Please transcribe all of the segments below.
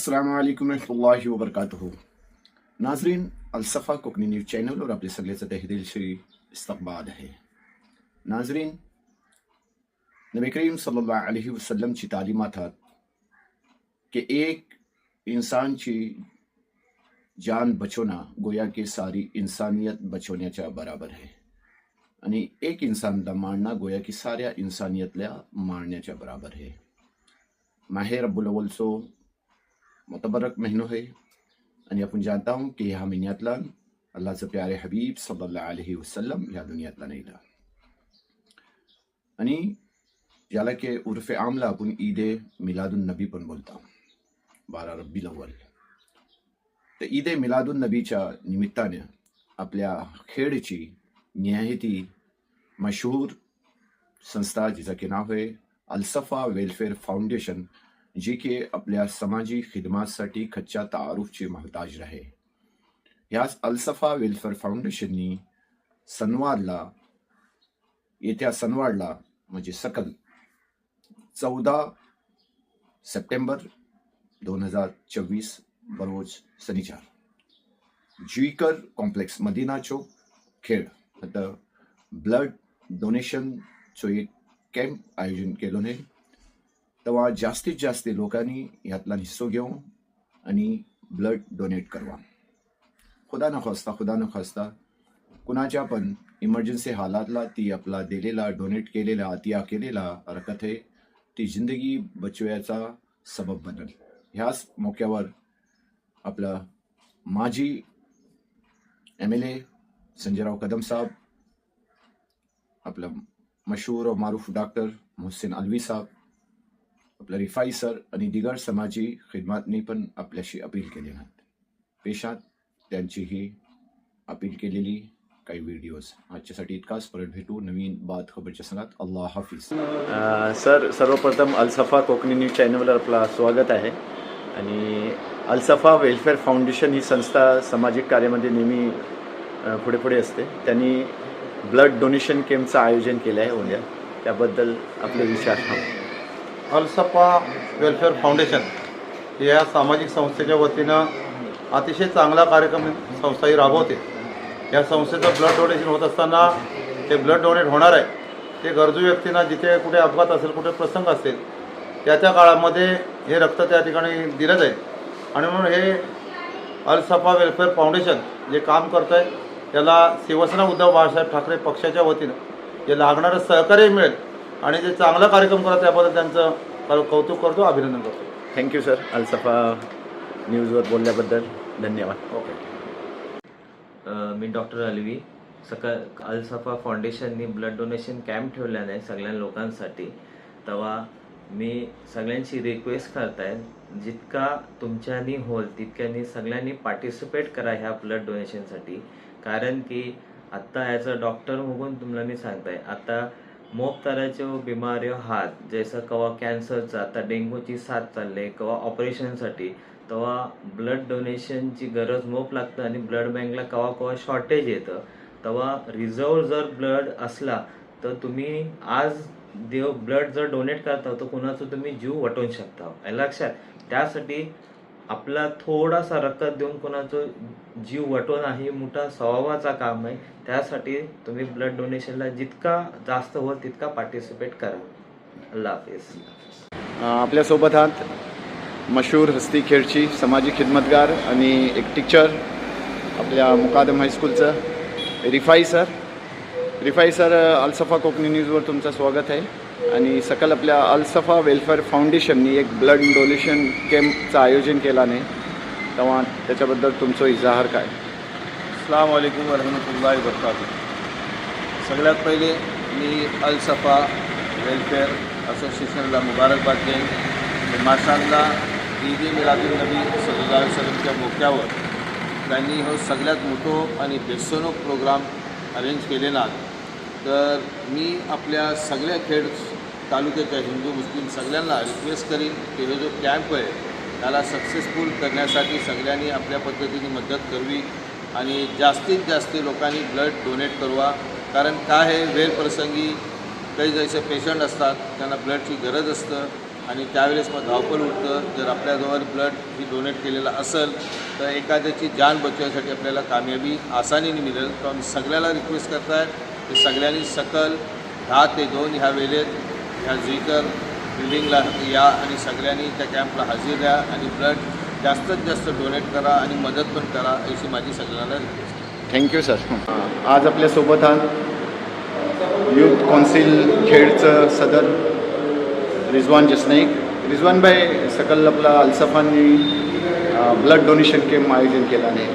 असलकम वरहि वरक नाजरीन अलसफ़ा कोकनी न्यूज़ चैनल और अपने सगले से तहदिल से इस्तबाद है। नाजरीन नबी करीम सल्लल्लाहु वसल्लम की तालीमा था कि एक इंसान की जान बचोना गोया के सारी इंसानियत बचोने चा बराबर है। यानी एक इंसान का मारना, गोया की सारे इंसानियत लिया मारने चा बराबर है। माहिर रबुलवल सो मुतबरक महीनो है आणि आपण जानता हूँ कि ह्या महिन्यातला अल्लाहचं प्यारे हबीब सल्लल्लाहु अलैहि या दुनिया दुनियातला नाही आणि याला की उर्फ आमला आपण ईद ए मिलादुन नबी पण बोलतो बारा रब्बील अव्वल तर ईद मिलादुन नबीच्या निमित्ताने आपल्या खेडची निहायती मशहूर संस्था जिचं की नाव आहे अल्सफा वेलफेअर फाउंडेशन जी की आपल्या समाजी खिदमासाठी खच्च्या तारुफचे महताज रहे. ह्याच अल्सफा वेलफेअर फाउंडेशननी सनवारला येत्या सनवारला म्हणजे सकल चौदा सप्टेंबर दोन हजार चोवीस बरोज शनिचार. जुईकर कॉम्प्लेक्स मदिना चौक खेड. आता ब्लड डोनेशनचं एक कॅम्प आयोजन केलो नाही. तेव्हा जास्तीत जास्त लोकांनी ह्यातला हिस्सो घेऊन आणि ब्लड डोनेट करवा. खुदा न खास्ता खुदा न खास्ता कुणाच्या पण इमर्जन्सी हालातला ती आपला दिलेला डोनेट केलेला अतिया केलेला रकत आहे ती जिंदगी बचवायचा सबब बनल. ह्याच मोक्यावर आपला माजी M L A Sanjayrao Kadam साहब आपला मशहूर और मारूफ डॉक्टर मोहसिन अलवी साहब आपला रिफाई सर आणि दिगर समाजी खिदमातनी पण आपल्याशी अपील केली आहेत पेशात त्यांची ही अपील केलेली काही व्हिडिओज. आजच्यासाठी इतकाच. परत भेटू नवीन बात खबरच्या संघात अल्लाह हाफिज. सर सर्वप्रथम अलसफा कोकणी न्यूज चॅनलवर आपला स्वागत आहे. आणि अलसफा वेलफेअर फाउंडेशन ही संस्था सामाजिक कार्यामध्ये नेहमी पुढे पुढे असते. त्यांनी ब्लड डोनेशन कॅम्पचं आयोजन केलं आहे उद्या. त्याबद्दल आपले विचार हा अलसपा वेलफेअर फाउंडेशन या सामाजिक संस्थेच्या वतीनं अतिशय चांगला कार्यक्रम संस्था ही राबवते. या संस्थेचं ब्लड डोनेशन होत असताना ते ब्लड डोनेट होणार आहे. ते गरजू व्यक्तींना जिथे कुठे अपघात असेल कुठे प्रसंग असेल त्या त्या काळामध्ये हे रक्त त्या ठिकाणी दिलं जाईल. आणि म्हणून हे अलसफा वेलफेअर फाउंडेशन जे काम करतं आहे त्याला शिवसेना उद्धव बाळासाहेब ठाकरे पक्षाच्या वतीनं जे लागणारं सहकार्य मिळेल आणि जे चांगला कार्यक्रम करत त्याबद्दल त्यांचं कौतुक करतो अभिनंदन करतो. थँक्यू सर अलसफा न्यूजवर बोलल्याबद्दल धन्यवाद. ओके मी डॉक्टर अलवी. सकाळ अलसफा फाउंडेशननी ब्लड डोनेशन कॅम्प ठेवल्याने सगळ्या लोकांसाठी. तेव्हा मी सगळ्यांची रिक्वेस्ट करताय जितका तुमच्यानी होल तितक्यांनी सगळ्यांनी पार्टिसिपेट करा ह्या ब्लड डोनेशनसाठी. कारण की आत्ता ॲज अ डॉक्टर म्हणून तुम्हाला मी सांगताय आता मोप तराच्यो बिमाऱ्यो हात जसं कवा कॅन्सरचा आता डेंग्यूची साथ चालले कवा ऑपरेशनसाठी तेव्हा ब्लड डोनेशनची गरज मोप लागतं आणि ब्लड बँकला कवा कवा शॉर्टेज येतं. तेव्हा रिझर्व जर ब्लड असला तर तुम्ही आज देव ब्लड जर डोनेट करता तर कुणाचं तुम्ही जीव वटवून शकता. लक्षात. त्यासाठी आपला थोडासा रक्कत देऊन कोणाचं जीव वाटवणं आहे मोठा स्वभावाचा काम आहे त्यासाठी तुम्ही ब्लड डोनेशनला जितका जास्त होईल तितका पार्टिसिपेट करा. अल्ला हाफिज. आपल्यासोबत आहात मशहूर हस्ती खेळची सामाजिक खिदमतगार आणि एक टीचर आपल्या मुकादम हायस्कूलचं रिफाई सर. रिफाई सर अलसफा कोकणी न्यूजवर तुमचं स्वागत आहे. आणि सकल आपल्या अलसफा वेलफेअर फाउंडेशननी एक ब्लड डोनेशन कॅम्पचं आयोजन केला नाही तेव्हा त्याच्याबद्दल तुमचं इजाहार काय? अस्सलाम वालेकुम वरहमतुल्लाहि सगळ्यात पहिले मी अलसफा वेलफेअर असोसिएशनला मुबारकबाद देईन. माशांना ईद ए मिलादुल नबी सल्ला सलमच्या मोक्यावर त्यांनी हो सगळ्यात मोठो आणि बेसोनो प्रोग्राम अरेंज केलेला तर मी आपल्या सगळ्या खेड तालुक्याच्या हिंदू मुस्लिम सगळ्यांना रिक्वेस्ट करीन की हे जो कॅम्प आहे त्याला सक्सेसफुल करण्यासाठी सगळ्यांनी आपल्या पद्धतीने मदत करावी आणि जास्तीत जास्त लोकांनी ब्लड डोनेट करवा. कारण काय आहे वेळप्रसंगी काही जसे पेशंट असतात त्यांना ब्लडची गरज असतं आणि त्यावेळेस मग धावपळ उठतं. जर आपल्याजवळ ब्लड ही डोनेट केलेलं असेल तर एखाद्याची जान बचवण्यासाठी आपल्याला कामयाबी आसानीने मिळेल. तर आम्ही सगळ्याला रिक्वेस्ट करताय की सगळ्यांनी सकल दहा ते दोन ह्या वेळेत ह्या जुईकर बिल्डिंगला या आणि सगळ्यांनी त्या कॅम्पला हजेरी द्या आणि ब्लड जास्तीत जास्त डोनेट करा आणि मदत पण करा अशी माझी सगळ्यांना रिक्वेस्ट थँक्यू सर आज आपल्यासोबत आहात. युथ कौन्सिल खेडचं सदर रिजवान जसनाईक. रिजवानभाई सकल आपला अल्सफांनी ब्लड डोनेशन कॅम्प आयोजन केला आहे.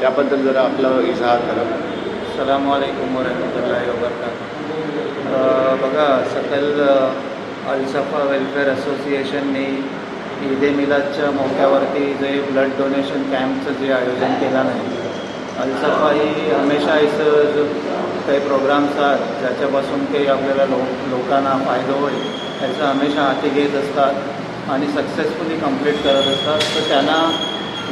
त्याबद्दल जरा आपलं इजहार करा. सलाम वालेकुम वरहमतुल्लाहि वबरकातुह बघा सकल अ, अल्सफा वेलफेअर असोसिएशनने ईद ए मिलादच्या मोक्यावरती जे ब्लड डोनेशन कॅम्पचं जे आयोजन केलं नाही. अल्सफा ही हमेशा असं जो काही प्रोग्राम्स आहेत ज्याच्यापासून काही आपल्याला लो लोकांना फायदा होईल ह्याचं हमेशा हाती घेत असतात आणि सक्सेसफुली कंप्लीट करत असतात. तर त्यांना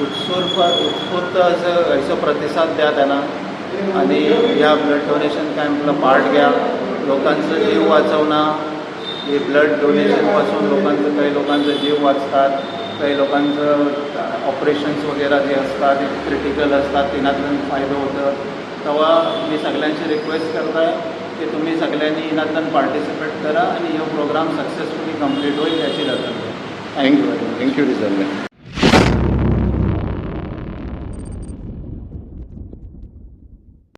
उत्स्फूर्त उत्स्फूर्त असं असं प्रतिसाद द्या त्यांना. आणि या ब्लड डोनेशन कॅम्पला पार्ट घ्या. लोकांचं जीव वाचवणं. हे ब्लड डोनेशनपासून लोकांचं काही लोकांचं जीव वाचतात काही लोकांचं ऑपरेशन्स वगैरे जे असतात क्रिटिकल असतात तिनातून फायदा होतं. तेव्हा मी सगळ्यांची रिक्वेस्ट करताय की तुम्ही सगळ्यांनी इनातून पार्टिसिपेट करा आणि हा प्रोग्राम सक्सेसफुली कंप्लीट होईल याची दखल थँक्यू थँक्यू रिझर्व